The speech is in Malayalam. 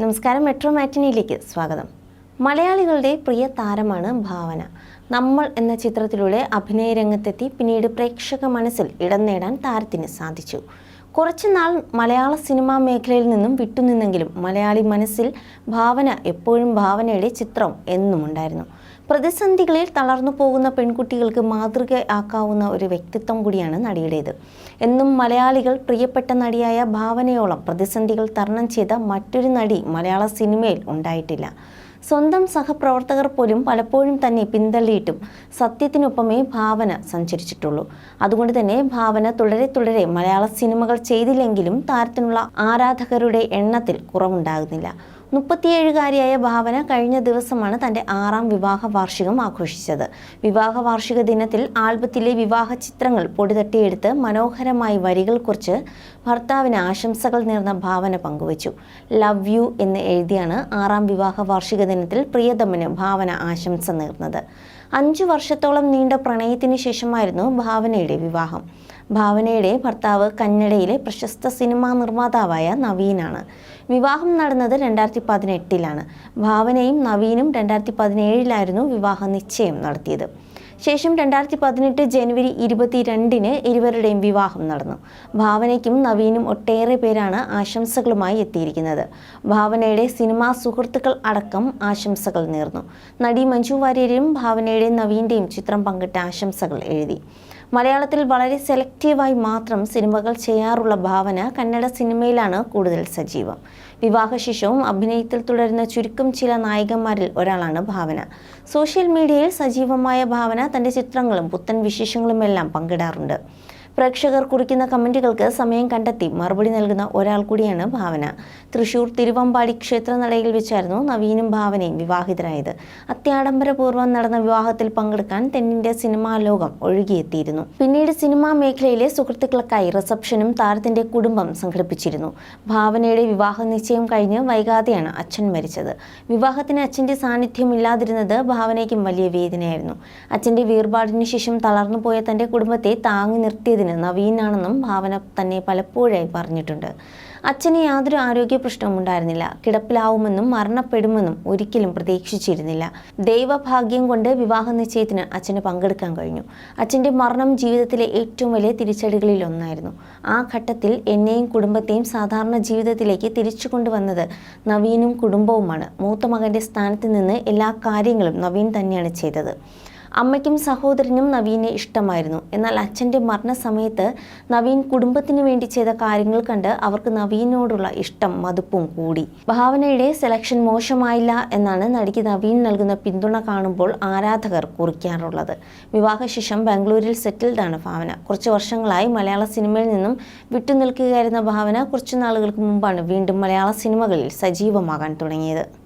നമസ്കാരം മെട്രോ മാറ്റിനിയിലേക്ക് സ്വാഗതം. മലയാളികളുടെ പ്രിയ താരമാണ് ഭാവന. നമ്മൾ എന്ന ചിത്രത്തിലൂടെ അഭിനയ രംഗത്തെത്തി പിന്നീട് പ്രേക്ഷക മനസ്സിൽ ഇടം നേടാൻ താരത്തിന് സാധിച്ചു. കുറച്ചുനാൾ മലയാള സിനിമാ മേഖലയിൽ നിന്നും വിട്ടുനിന്നെങ്കിലും മലയാളി മനസ്സിൽ ഭാവന എപ്പോഴും ഭാവനയുടെ ചിത്രം എന്നും ഉണ്ടായിരുന്നു പ്രതിസന്ധികളിൽ തളർന്നു പോകുന്ന പെൺകുട്ടികൾക്ക് മാതൃകയാക്കാവുന്ന ഒരു വ്യക്തിത്വം കൂടിയാണ് നടിയുടേത്. എന്നും മലയാളികൾ പ്രിയപ്പെട്ട നടിയായ ഭാവനയോളം പ്രതിസന്ധികൾ തരണം ചെയ്ത മറ്റൊരു നടി മലയാള സിനിമയിൽ ഉണ്ടായിട്ടില്ല. സ്വന്തം സഹപ്രവർത്തകർ പോലും പലപ്പോഴും തന്നെ പിന്തള്ളിയിട്ടും സത്യത്തിനൊപ്പമേ ഭാവന സഞ്ചരിച്ചിട്ടുള്ളൂ. അതുകൊണ്ട് തന്നെ ഭാവന തുടരെ തുടരെ മലയാള സിനിമകൾ ചെയ്തില്ലെങ്കിലും താരത്തിനുള്ള ആരാധകരുടെ എണ്ണത്തിൽ കുറവുണ്ടാകുന്നില്ല. മുപ്പത്തിയേഴുകാരിയായ ഭാവന കഴിഞ്ഞ ദിവസമാണ് തന്റെ ആറാം വിവാഹ വാർഷികം ആഘോഷിച്ചത്. വിവാഹ വാർഷിക ദിനത്തിൽ ആൽബത്തിലെ വിവാഹ ചിത്രങ്ങൾ പൊടിതട്ടിയെടുത്ത് മനോഹരമായി വരികൾ കുറിച്ച് ഭർത്താവിന് ആശംസകൾ നേർന്ന ഭാവന പങ്കുവച്ചു. ലവ് യു എന്ന് എഴുതിയാണ് ആറാം വിവാഹ വാർഷിക ദിനത്തിൽ പ്രിയതമന് ഭാവന ആശംസ നേർന്നത്. അഞ്ചു വർഷത്തോളം നീണ്ട പ്രണയത്തിന് ശേഷമായിരുന്നു ഭാവനയുടെ വിവാഹം. ഭാവനയുടെ ഭർത്താവ് കന്നഡയിലെ പ്രശസ്ത സിനിമാ നിർമ്മാതാവായ നവീനാണ്. വിവാഹം നടന്നത് രണ്ടായിരത്തി പതിനെട്ടിലാണ് ഭാവനയും നവീനും രണ്ടായിരത്തി പതിനേഴിലായിരുന്നു വിവാഹ നിശ്ചയം നടത്തിയത്. ശേഷം രണ്ടായിരത്തി പതിനെട്ട് ജനുവരി ഇരുപത്തിരണ്ടിന് ഇരുവരുടെയും വിവാഹം നടന്നു. ഭാവനയ്ക്കും നവീനും ഒട്ടേറെ പേരാണ് ആശംസകളുമായി എത്തിയിരിക്കുന്നത്. ഭാവനയുടെ സിനിമാ സുഹൃത്തുക്കൾ അടക്കം ആശംസകൾ നേർന്നു. നടി മഞ്ജു വാര്യരും ഭാവനയുടെ നവീന്റെയും ചിത്രം പങ്കിട്ട ആശംസകൾ എഴുതി. മലയാളത്തിൽ വളരെ സെലക്റ്റീവായി മാത്രം സിനിമകൾ ചെയ്യാറുള്ള ഭാവന കന്നഡ സിനിമയിലാണ് കൂടുതൽ സജീവം. വിവാഹശേഷവും അഭിനയത്തിൽ തുടരുന്ന ചുരുക്കം ചില നായികന്മാരിൽ ഒരാളാണ് ഭാവന. സോഷ്യൽ മീഡിയയിൽ സജീവമായ ഭാവന തന്റെ ചിത്രങ്ങളും പുത്തൻ വിശേഷങ്ങളുമെല്ലാം പങ്കിടാറുണ്ട്. പ്രേക്ഷകർ കുറിക്കുന്ന കമന്റുകൾക്ക് സമയം കണ്ടെത്തി മറുപടി നൽകുന്ന ഒരാൾ കൂടിയാണ് ഭാവന. തൃശൂർ തിരുവമ്പാടി ക്ഷേത്രനടയിൽ വെച്ചായിരുന്നു നവീനും ഭാവനയും വിവാഹിതരായത്. അത്യാഡംബരപൂർവം നടന്ന വിവാഹത്തിൽ പങ്കെടുക്കാൻ തെന്നിന്റെ സിനിമാ ലോകം ഒഴുകിയെത്തിയിരുന്നു. പിന്നീട് സിനിമാ മേഖലയിലെ സുഹൃത്തുക്കൾക്കായി റിസപ്ഷനും താരത്തിന്റെ കുടുംബം സംഘടിപ്പിച്ചിരുന്നു. ഭാവനയുടെ വിവാഹ നിശ്ചയം കഴിഞ്ഞ് വൈകാതെയാണ് അച്ഛൻ മരിച്ചത്. വിവാഹത്തിന് അച്ഛന്റെ സാന്നിധ്യം ഇല്ലാതിരുന്നത് ഭാവനയ്ക്കും വലിയ വേദനയായിരുന്നു. അച്ഛന്റെ വേർപാടിനു ശേഷം തളർന്നു പോയ തന്റെ കുടുംബത്തെ താങ്ങി നിർത്തിയതിന് നവീനാണെന്നും ഭാവന തന്നെ പലപ്പോഴായി പറഞ്ഞിട്ടുണ്ട്. അച്ഛന് യാതൊരു ആരോഗ്യ പ്രശ്നവും ഉണ്ടായിരുന്നില്ല. കിടപ്പിലാവുമെന്നും മരണപ്പെടുമെന്നും ഒരിക്കലും പ്രതീക്ഷിച്ചിരുന്നില്ല. ദൈവഭാഗ്യം കൊണ്ട് വിവാഹ നിശ്ചയത്തിന് അച്ഛന് പങ്കെടുക്കാൻ കഴിഞ്ഞു. അച്ഛന്റെ മരണം ജീവിതത്തിലെ ഏറ്റവും വലിയ തിരിച്ചടികളിൽ ഒന്നായിരുന്നു. ആ ഘട്ടത്തിൽ എന്നെയും കുടുംബത്തെയും സാധാരണ ജീവിതത്തിലേക്ക് തിരിച്ചു കൊണ്ടുവന്നത് നവീനും കുടുംബവുമാണ്. മൂത്ത മകന്റെ സ്ഥാനത്ത് നിന്ന് എല്ലാ കാര്യങ്ങളും നവീൻ തന്നെയാണ് ചെയ്തത്. അമ്മയ്ക്കും സഹോദരനും നവീനെ ഇഷ്ടമായിരുന്നു. എന്നാൽ അച്ഛന്റെ മരണസമയത്ത് നവീൻ കുടുംബത്തിന് വേണ്ടി ചെയ്ത കാര്യങ്ങൾ കണ്ട് അവർക്ക് നവീനോടുള്ള ഇഷ്ടം മതിപ്പും കൂടി. ഭാവനയുടെ സെലക്ഷൻ മോശമായില്ല എന്നാണ് നടിക്ക് നവീൻ നൽകുന്ന പിന്തുണ കാണുമ്പോൾ ആരാധകർ കുറിക്കാറുള്ളത്. വിവാഹശേഷം ബാംഗ്ലൂരിൽ സെറ്റിൽഡാണ് ഭാവന. കുറച്ച് വർഷങ്ങളായി മലയാള സിനിമയിൽ നിന്നും വിട്ടുനിൽക്കുകയായിരുന്ന ഭാവന കുറച്ചു നാളുകൾക്ക് മുമ്പാണ് വീണ്ടും മലയാള സിനിമകളിൽ സജീവമാകാൻ തുടങ്ങിയത്.